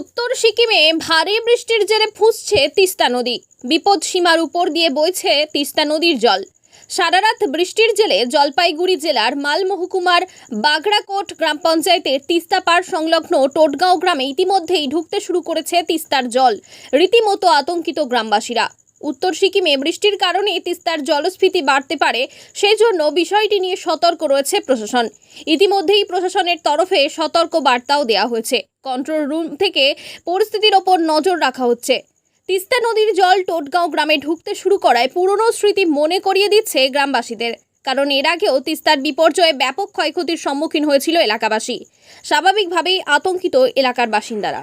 উত্তর সিকিমে ভারী বৃষ্টির জেরে ফুঁসছে তিস্তা নদী। বিপদ সীমার উপর দিয়ে বইছে তিস্তা নদীর জল। সারারাত বৃষ্টির জেলে জলপাইগুড়ি জেলার মাল মহকুমার বাগড়াকোট গ্রাম পঞ্চায়েতের তিস্তা পাড় সংলগ্ন টোটগাঁও গ্রামে ইতিমধ্যেই ঢুকতে শুরু করেছে তিস্তার জল। রীতিমতো আতঙ্কিত গ্রামবাসীরা। উত্তর সিকিমে বৃষ্টির কারণে তিস্তার জলস্ফীতি বাড়তে পারে সেই জন্য বিষয়টি নিয়ে সতর্ক রয়েছে প্রশাসন। ইতিমধ্যেই প্রশাসনের তরফে সতর্ক বার্তাও দেওয়া হয়েছে। কন্ট্রোল রুম থেকে পরিস্থিতির ওপর নজর রাখা হচ্ছে। তিস্তা নদীর জল টোটগাঁও গ্রামে ঢুকতে শুরু করায় পুরনো স্মৃতি মনে করিয়ে দিচ্ছে গ্রামবাসীদের। কারণ এর আগেও তিস্তার বিপর্যয়ে ব্যাপক ক্ষয়ক্ষতির সম্মুখীন হয়েছিল এলাকাবাসী। স্বাভাবিকভাবেই আতঙ্কিত এলাকার বাসিন্দারা।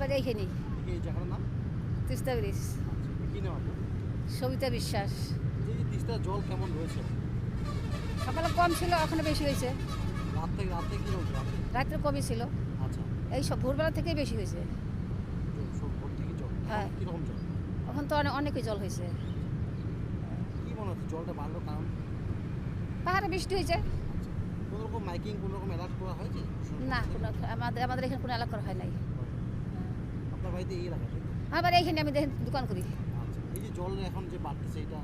বাড়ি এইখানে নাম? তিস্তা ব্রিজ। কি সবিতা বিশ্বাস। যে জল কেমন রয়েছে? সকালে কম ছিল এখনও বেশি হয়েছে। রাত থেকে রাত থেকে কি রয়েছে রাতে রাত্রে কমই ছিল। আচ্ছা। এই সব ভোরবেলা থেকেই বেশি হয়েছে। ভোর থেকে জল। হ্যাঁ। এখন তো অনেক অনেকই জল হয়েছে। কি জলটা বাড়লো কারণ? পাহাড়ে বৃষ্টি হয়েছে। আচ্ছা। কোনো রকম মাইকিং কোনো রকম অ্যালার্ট করা হয়েছে? না আমাদের আমাদের এখানে কোনো এলাকা করা হয় নাই। বাড়ি এইখানে আমি দেখেন দোকান করি। আচ্ছা এই যে জল এখন যে বাড়তেছে এটা